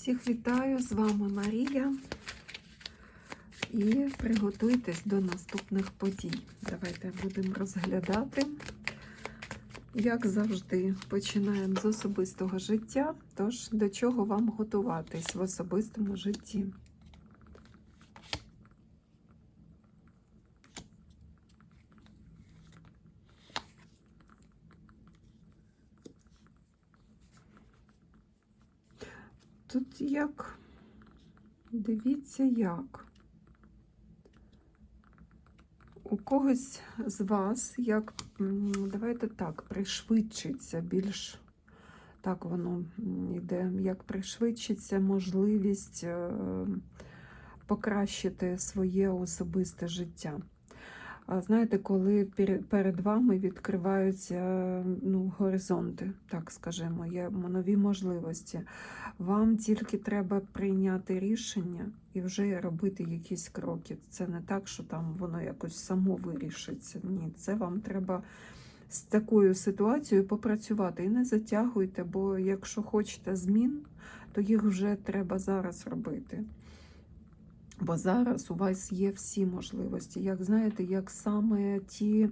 Всіх вітаю, з вами Марія. І приготуйтесь до наступних подій. Давайте будемо розглядати. Як завжди, починаємо з особистого життя. Тож, до чого вам готуватись в особистому житті? Тут як? Дивіться, як. У когось з вас, як, давайте так, пришвидшиться більш, так воно йде, як пришвидшиться можливість е, покращити своє особисте життя. Знаєте, коли перед вами відкриваються ну, горизонти, так скажемо, є нові можливості. Вам тільки треба прийняти рішення і вже робити якісь кроки. Це не так, що там воно якось само вирішиться. Ні, це вам треба з такою ситуацією попрацювати і не затягуйте, бо якщо хочете змін, то їх вже треба зараз робити. Бо зараз у вас є всі можливості. Як знаєте, як саме ті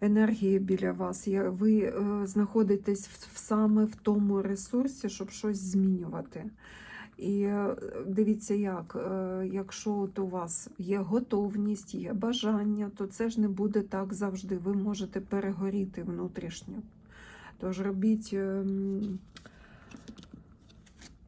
енергії біля вас, ви е, знаходитесь саме в тому ресурсі, щоб щось змінювати. І е, дивіться, як, е, якщо от у вас є готовність, є бажання, то це ж не буде так завжди. Ви можете перегоріти внутрішньо. Тож робіть.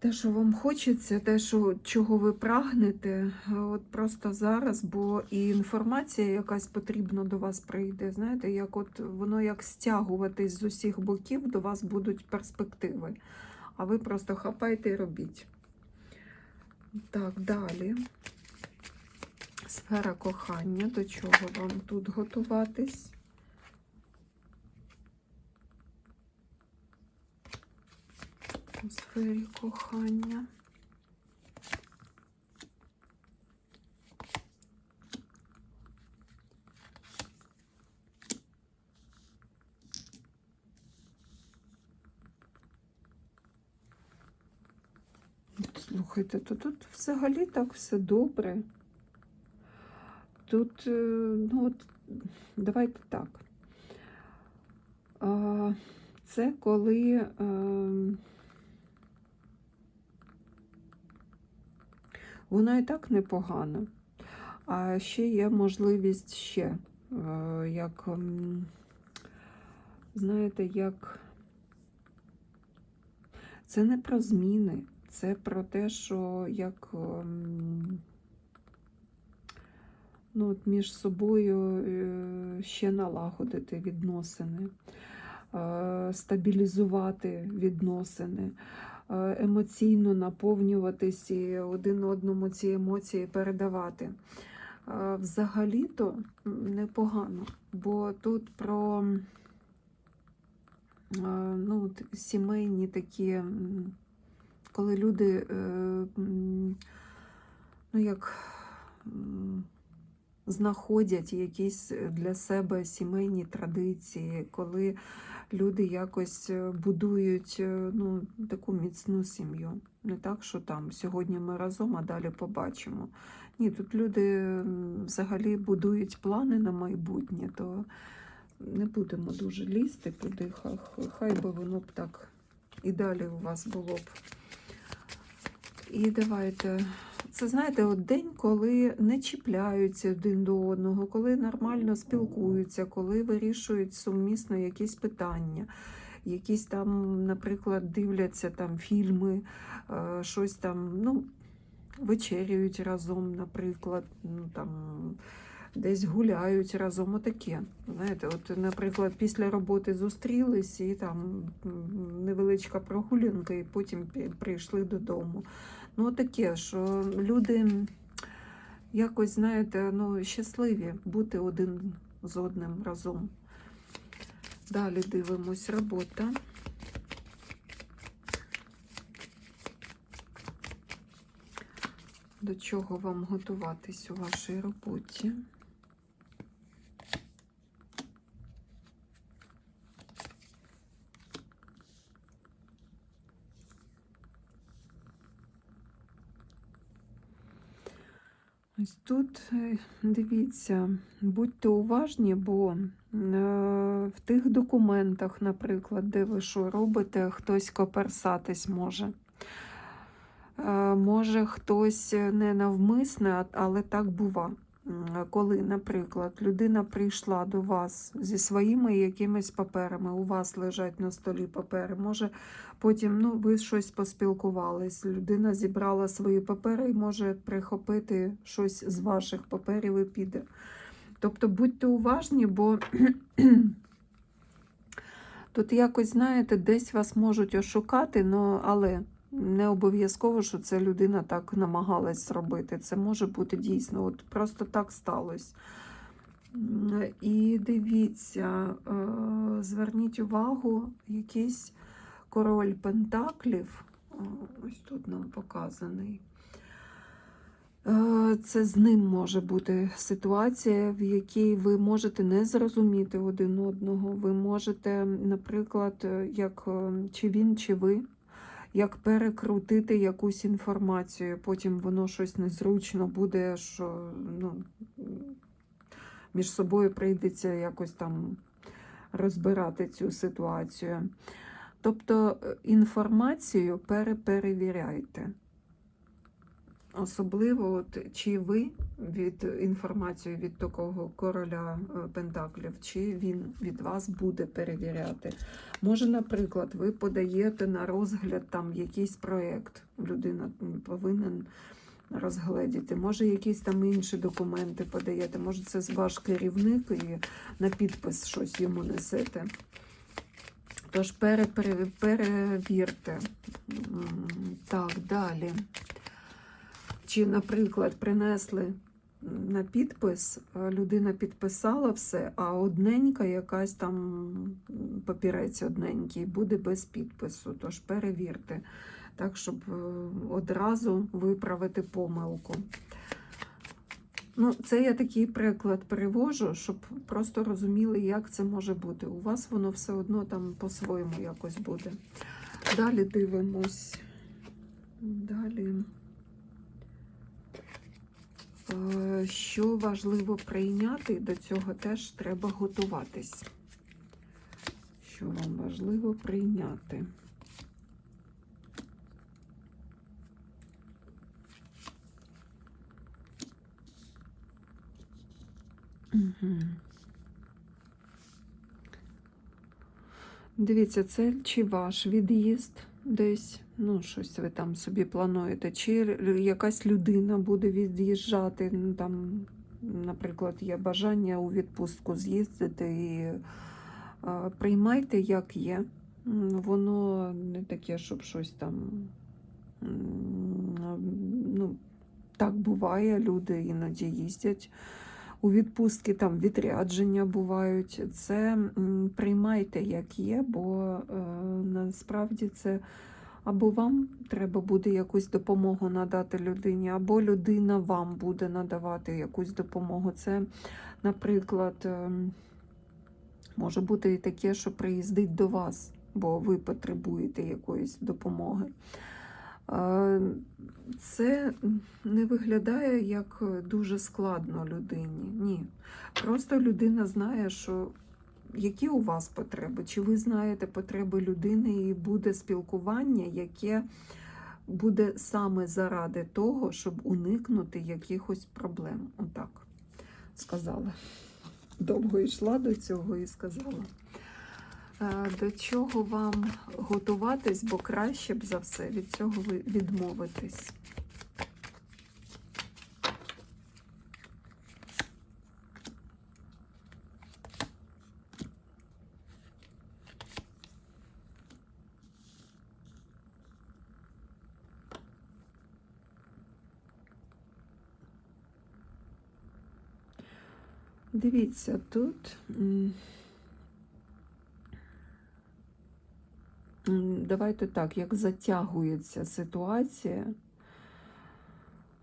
Те, що вам хочеться, те, що, чого ви прагнете, от просто зараз, бо і інформація якась потрібна до вас прийде. Знаєте, як от воно як стягуватись з усіх боків, до вас будуть перспективи. А ви просто хапайте і робіть. Так, далі. Сфера кохання. До чого вам тут готуватись? Сфері кохання. Слухайте, то тут взагалі так все добре. Тут, е, ну от, давайте так. Це коли. Воно і так непогано. А ще є можливість ще, е, як, знаєте, як це не про зміни, це про те, що як ну, от між собою е, ще налагодити відносини, е, стабілізувати відносини емоційно наповнюватись і один одному ці емоції передавати. Е, Взагалі-то непогано, бо тут про е, ну, сімейні такі, коли люди е, ну, як знаходять якісь для себе сімейні традиції, коли люди якось е, будують е, ну, таку міцну сім'ю. Не так, що там сьогодні ми разом, а далі побачимо. Ні, тут люди взагалі будують плани на майбутнє, то не будемо дуже лізти. Хай, хай би воно б так і далі у вас було б. І давайте. Це знаєте, от день, коли не чіпляються один до одного, коли нормально спілкуються, коли вирішують сумісно якісь питання, якісь там, наприклад, дивляться там фільми, е, щось там, ну, вечеряють разом, наприклад, ну там. Десь гуляють разом, отаке. Знаєте, от, наприклад, після роботи зустрілись і там невеличка прогулянка, і потім прийшли додому. Ну, таке, що люди якось, знаєте, ну, щасливі бути один з одним разом. Далі дивимось робота. До чого вам готуватись у вашій роботі? Ось тут е, дивіться, будьте уважні, бо е, в тих документах, наприклад, де ви що робите, хтось коперсатись може. Е, Може хтось не навмисне, але так бува. Коли, наприклад, людина прийшла до вас зі своїми якимись паперами, у вас лежать на столі папери, може потім ну, ви щось поспілкувались, людина зібрала свої папери і може прихопити щось з ваших паперів і піде. Тобто будьте уважні, бо тут якось, знаєте, десь вас можуть ошукати, але не обов'язково, що це людина так намагалась зробити. Це може бути дійсно, от просто так сталося. І дивіться, е, зверніть увагу, якийсь король Пентаклів, ось тут нам показаний. Е, Це з ним може бути ситуація, в якій ви можете не зрозуміти один одного. Ви можете, наприклад, як е, чи він, чи ви, як перекрутити якусь інформацію, потім воно щось незручно буде, що ну, між собою прийдеться якось там розбирати цю ситуацію. Тобто е, інформацію переперевіряйте. Особливо, от, чи ви від інформацію від такого короля е, Пентаклів, чи він від вас буде перевіряти. Може, наприклад, ви подаєте на розгляд там якийсь проєкт, людина повинен розгледіти. Може, якісь там інші документи подаєте, може, це ваш керівник і на підпис щось йому несете. Тож пере, пере, перевірте. Так, далі. Чи, наприклад, принесли на підпис, людина підписала все, а одненька якась там папірець одненький буде без підпису. Тож перевірте, так, щоб е, одразу виправити помилку. Ну, це я такий приклад перевожу, щоб просто розуміли, як це може бути. У вас воно все одно там по-своєму якось буде. Далі дивимось. Далі. Е, Що важливо прийняти, до цього теж треба готуватись. Що вам важливо прийняти? Угу. Дивіться, це чи ваш від'їзд десь, ну, щось ви там собі плануєте, чи якась людина буде від'їжджати, ну, там, наприклад, є бажання у відпустку з'їздити і приймайте, як є. Воно не таке, щоб щось там. Ну, так буває, люди іноді їздять у відпустки, там відрядження бувають. Це приймайте, як є, бо е, насправді це або вам треба буде якусь допомогу надати людині, або людина вам буде надавати якусь допомогу. Це, наприклад, е, може бути і таке, що приїздить до вас, бо ви потребуєте якоїсь допомоги. Це не виглядає як дуже складно людині. Ні. Просто людина знає, що які у вас потреби, чи ви знаєте потреби людини, і буде спілкування, яке буде саме заради того, щоб уникнути якихось проблем. Отак сказала. Довго йшла до цього і сказала. До чого вам готуватись, бо краще б за все від цього ви відмовитись. Дивіться, тут давайте так, як затягується ситуація,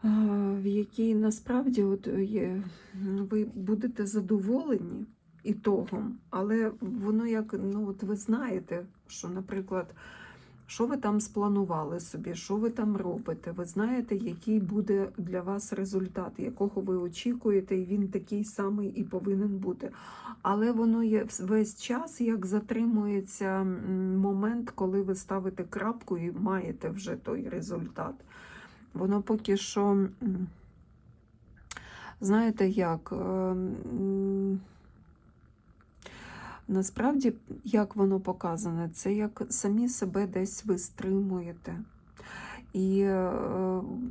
в якій насправді от є, ви будете задоволені ітогом, але воно як, ну от ви знаєте, що, наприклад, Що ви там спланували собі, що ви там робите? Ви знаєте, який буде для вас результат, якого ви очікуєте, і він такий самий і повинен бути. Але воно є весь час, як затримується момент, коли ви ставите крапку і маєте вже той результат. Воно поки що, знаєте як, е, м, насправді, як воно показане, це як самі себе десь ви стримуєте. І, е,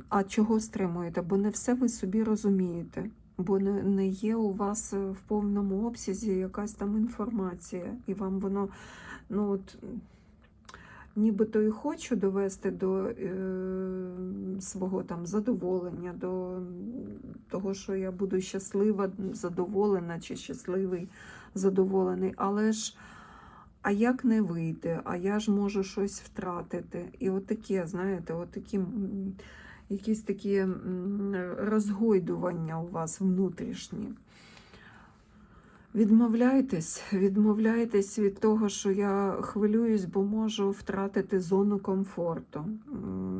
а чого стримуєте? Бо не все ви собі розумієте, бо не, не є у вас е, в повному обсязі якась там інформація, і вам воно, ну от, нібито і хочу довести до е, свого там задоволення, до того, що я буду щаслива, задоволена чи щасливий, задоволений, але ж. А як не вийде, а я ж можу щось втратити. І отаке, знаєте, отакі, м, якісь такі розгойдування у вас внутрішні. Відмовляйтесь, відмовляйтесь від того, що я хвилююсь, бо можу втратити зону комфорту.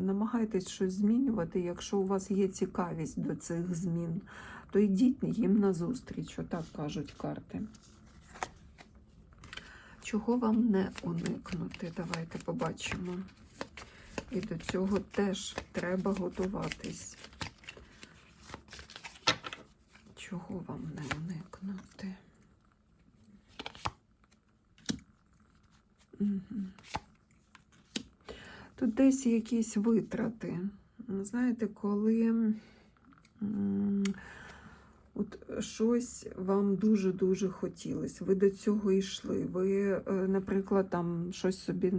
Намагайтесь щось змінювати. Якщо у вас є цікавість до цих змін, то йдіть їм назустріч, отак кажуть карти. Чого вам не уникнути? Давайте побачимо. І до цього теж треба готуватись. Чого вам не уникнути? Угу. Тут десь якісь витрати. Знаєте, коли От щось вам дуже-дуже хотілося. Ви до цього йшли. Ви, е, наприклад, там щось собі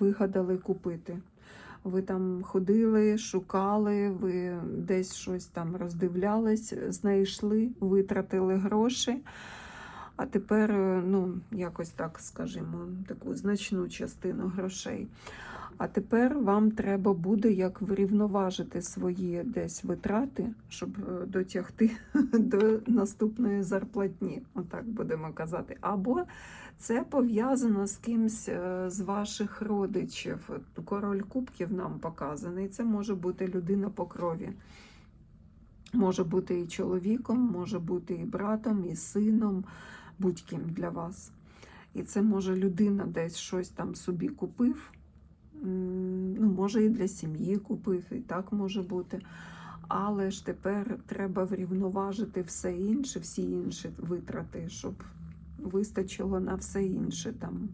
вигадали купити. Ви там ходили, шукали, ви десь щось там роздивлялись, знайшли, витратили гроші. А тепер, е, ну, якось так скажімо, таку значну частину грошей. А тепер вам треба буде як врівноважити свої десь витрати, щоб е, дотягти до наступної зарплатні, отак будемо казати. Або це пов'язано з кимсь е, з ваших родичів. Король кубків нам показаний. Це може бути людина по крові. Може бути і чоловіком, може бути і братом, і сином, будь-ким для вас. І це може людина десь щось там собі купив. Ну, може, і для сім'ї купив, і так може бути. Але ж тепер треба врівноважити все інше, всі інші витрати, щоб вистачило на все інше там.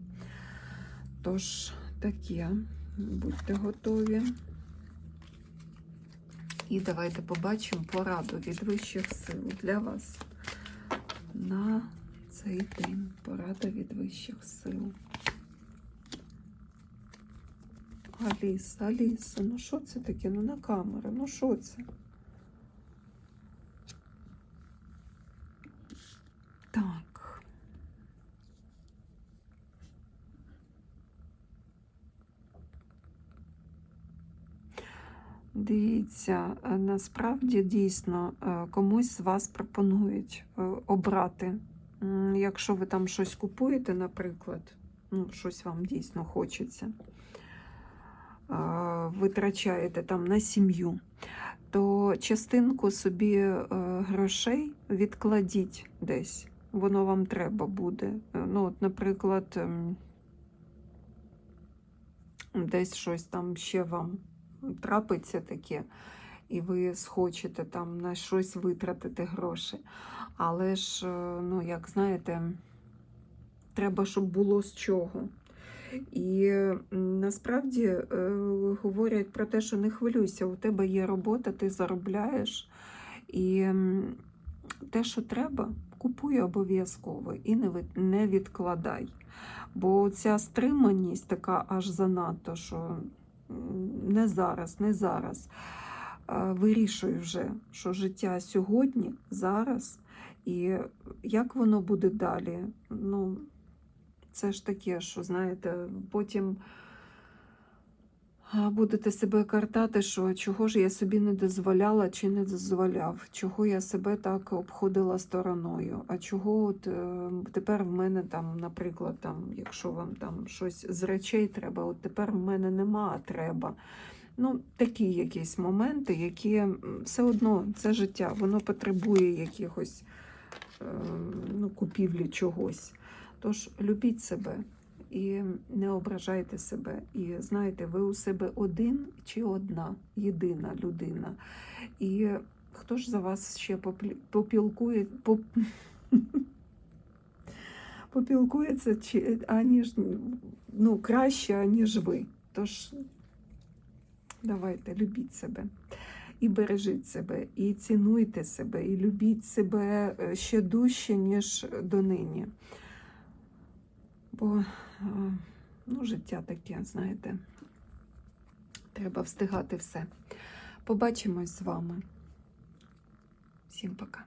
Тож таке, будьте готові. І давайте побачимо пораду від вищих сил для вас на цей день. Порада від вищих сил. Аліса, Аліса, ну що це таке? Ну на камеру, ну що це? Так. Дивіться, е, насправді дійсно е, комусь з вас пропонують е, обрати. Якщо ви там щось купуєте, наприклад, ну, щось вам дійсно хочеться витрачаєте там на сім'ю, то частинку собі е, грошей відкладіть десь. Воно вам треба буде. Е, Ну, от, наприклад, ем, десь щось там ще вам трапиться таке, і ви схочете там на щось витратити гроші. Але ж, е, ну, як знаєте, треба, щоб було з чого. І насправді е, говорять про те, що не хвилюйся, у тебе є робота, ти заробляєш. І те, що треба, купуй обов'язково і не, відкладай. Бо ця стриманість така аж занадто, що не зараз, не зараз. Вирішуй вже, що життя сьогодні, зараз, і як воно буде далі. Ну, це ж таке, що знаєте, потім будете себе картати, що чого ж я собі не дозволяла чи не дозволяв, чого я себе так обходила стороною, а чого от е, тепер в мене там, наприклад, там, якщо вам там щось з речей треба, от тепер в мене нема, треба. Ну, такі якісь моменти, які все одно це життя, воно потребує якихось е, ну, купівлі чогось. Тож любіть себе і не ображайте себе. І знаєте, ви у себе один чи одна, єдина людина. І хто ж за вас ще попілкує, поп... попілкується, чи, аніж, ну, краще, аніж ви. Тож давайте, любіть себе. І бережіть себе, і цінуйте себе, і любіть себе е, ще дужче, ніж донині. Бо е, ну, життя таке, знаєте, треба встигати все. Побачимось з вами. Всім пока.